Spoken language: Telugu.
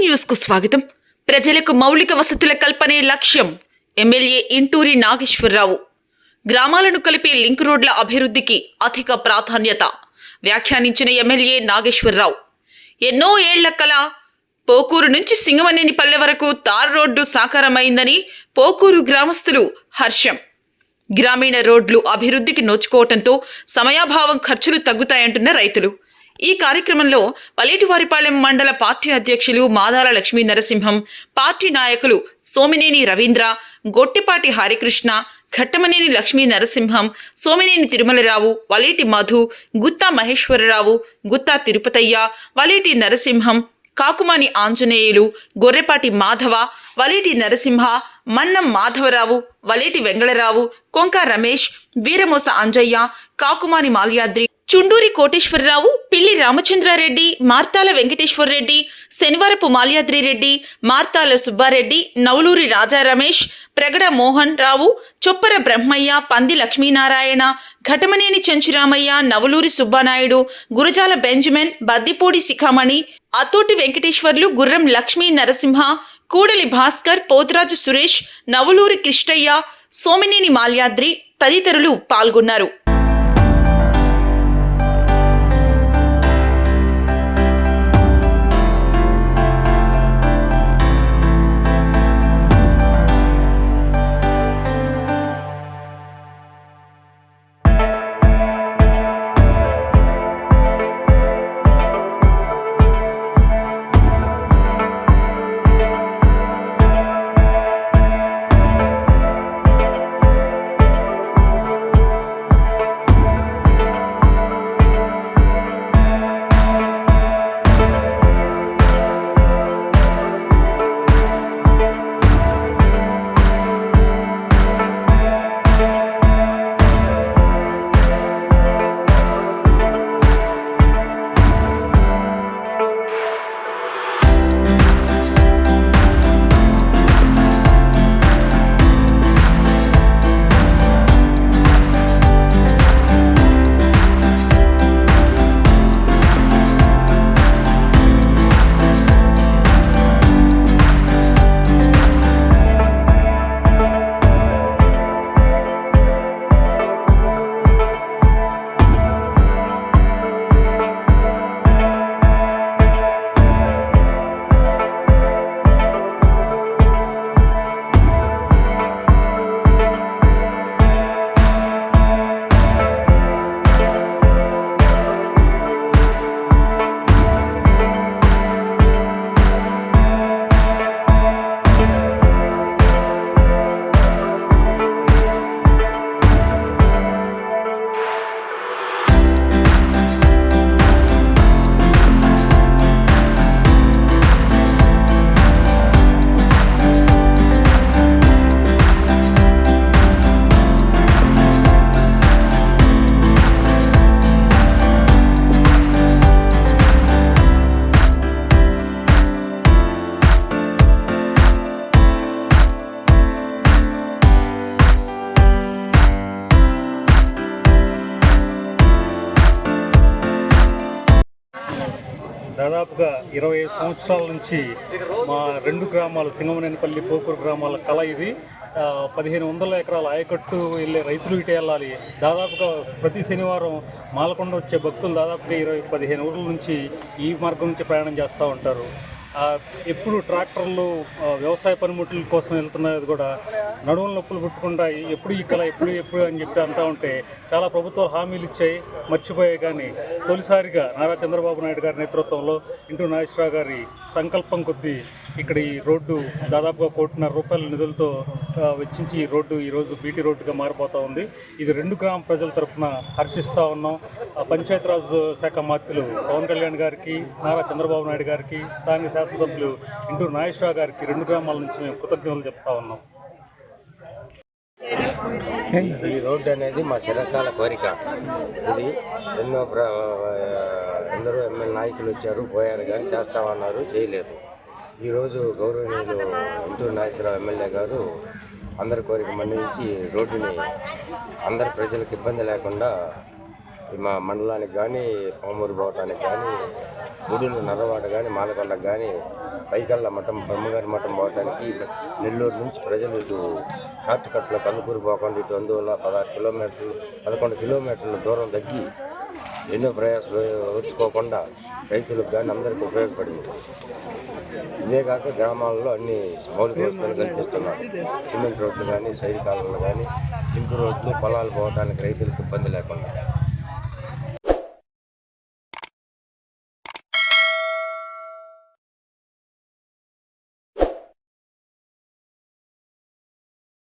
న్యూస్కు స్వాగతం. ప్రజలకు మౌలిక వసతుల కల్పనే లక్ష్యం. ఎమ్మెల్యే ఇంటూరి నాగేశ్వరరావు. గ్రామాలను కలిపే లింక్ రోడ్ల అభివృద్ధికి అధిక ప్రాధాన్యత. వ్యాఖ్యానించిన ఎమ్మెల్యే నాగేశ్వరరావు. ఎన్నో ఏళ్ళ కల పోకూరు నుంచి సింగమనేని పల్లె వరకు తార్ రోడ్డు సాకారమైందని పోకూరు గ్రామస్తులు హర్షం. గ్రామీణ రోడ్లు అభివృద్ధికి నోచుకోవటంతో సమయాభావం ఖర్చులు తగ్గుతాయంటున్న రైతులు. ఈ కార్యక్రమంలో పలేటివారిపాలెం మండల పార్టీ అధ్యక్షులు మాదాల లక్ష్మీ నరసింహం పార్టీ నాయకులు సోమినేని రవీంద్ర గొట్టిపాటి హరికృష్ణ ఘట్టమనేని లక్ష్మీ నరసింహం సోమినేని తిరుమలరావు వలేటి మధు గుత్తా మహేశ్వరరావు గుత్తా తిరుపతయ్య వలేటి నరసింహం కాకుమాని ఆంజనేయులు గొర్రెపాటి మాధవ వలేటి నరసింహ మన్నం మాధవరావు వలేటి వెంగళరావు కొంక రమేష్ వీరమోస అంజయ్య కాకుమాని మాల్యాద్రి చుండూరి కోటేశ్వరరావు పిల్లి రామచంద్రారెడ్డి మార్తాల వెంకటేశ్వరరెడ్డి శనివారపు మాల్యాద్రి రెడ్డి మార్తాల సుబ్బారెడ్డి నవలూరి రాజా రమేష్ ప్రగడ మోహన్ రావు చొప్పర బ్రహ్మయ్య పంది లక్ష్మీనారాయణ ఘటమనేని చెంచురామయ్య నవలూరి సుబ్బానాయుడు గురజాల బెంజమిన్ బద్దిపూడి శిఖామణి అతోటి వెంకటేశ్వర్లు గుర్రం లక్ష్మీ నరసింహ కూడలి భాస్కర్ పోతరాజు సురేష్ నవలూరి కృష్ణయ్య సోమినేని మాల్యాద్రి తదితరులు పాల్గొన్నారు. దాదాపుగా ఇరవై ఐదు సంవత్సరాల నుంచి మా రెండు గ్రామాలు సింగమనేనిపల్లి పోకూరు గ్రామాల కళ ఇది. పదిహేను వందల ఎకరాల ఆయకట్టు వెళ్ళే రైతులు ఇటు వెళ్ళాలి. దాదాపుగా ప్రతి శనివారం మాలకొండ వచ్చే భక్తులు దాదాపుగా ఇరవై పదిహేను ఊర్ల నుంచి ఈ మార్గం నుంచి ప్రయాణం చేస్తూ ఉంటారు. ఎప్పుడు ట్రాక్టర్లు వ్యవసాయ పనిముట్ల కోసం వెళ్తున్నది కూడా నడువుల నొప్పులు పుట్టుకుండా ఎప్పుడు ఈ కళ ఎప్పుడు ఎప్పుడు అని చెప్పి అంతా ఉంటే చాలా ప్రభుత్వాలు హామీలు ఇచ్చాయి మర్చిపోయాయి కానీ తొలిసారిగా నారా చంద్రబాబు నాయుడు గారి నేతృత్వంలో ఇంటూ నాగేశ్వరరావు గారి సంకల్పం కొద్దీ ఇక్కడ ఈ రోడ్డు దాదాపుగా కోటిన్నర రూపాయల నిధులతో వెచ్చించి ఈ రోడ్డు ఈరోజు బీటీ రోడ్డుగా మారిపోతూ ఉంది. ఇది రెండు గ్రామ ప్రజల తరఫున హర్షిస్తూ ఉన్నాం. ఆ, పంచాయతీరాజ్ శాఖ మంత్రులు పవన్ కళ్యాణ్ గారికి నారా చంద్రబాబు నాయుడు గారికి స్థానిక శాసనసభ్యులు ఇంటూరు నాగేశ్వరరావు గారికి రెండు గ్రామాల నుంచి మేము కృతజ్ఞతలు చెప్తా ఉన్నాం. ఈ రోడ్డు అనేది మా చిరకాల కోరిక. ఇది ఎన్నో ప్ర- ఎందరో ఎమ్మెల్యే నాయకులు వచ్చారు పోయారు కానీ చేస్తామన్నారు చేయలేదు. ఈరోజు గౌరవనీయులు ఇంటూరు నాగేశ్వరరావు ఎమ్మెల్యే గారు అందరి కోరిక మన్నించి రోడ్డుని అందరి ప్రజలకు ఇబ్బంది లేకుండా ఈ మా మండలానికి కానీ పామూరు పోవటానికి కానీ గుడులు నల్లవాడ కానీ మాలకొండకు కానీ పైకల్ల మఠం బ్రహ్మగారి మఠం పోవటానికి నెల్లూరు నుంచి ప్రజలు ఇటు షార్ట్ కట్లో కందుకూరు పోకుండా ఇటు అందువల్ల పదహారు కిలోమీటర్లు పదకొండు కిలోమీటర్ల దూరం తగ్గి ఎన్నో ప్రయాసాలు వచ్చుకోకుండా రైతులకు కానీ అందరికీ ఉపయోగపడింది. ఇదే కాక గ్రామాల్లో అన్ని మౌలిక వస్తువులు కల్పిస్తున్నారు. సిమెంట్ రోడ్లు కానీ సైడ్ కాలంలో కానీ లింక్ రోడ్లు పొలాలు పోవడానికి రైతులకు ఇబ్బంది లేకుండా.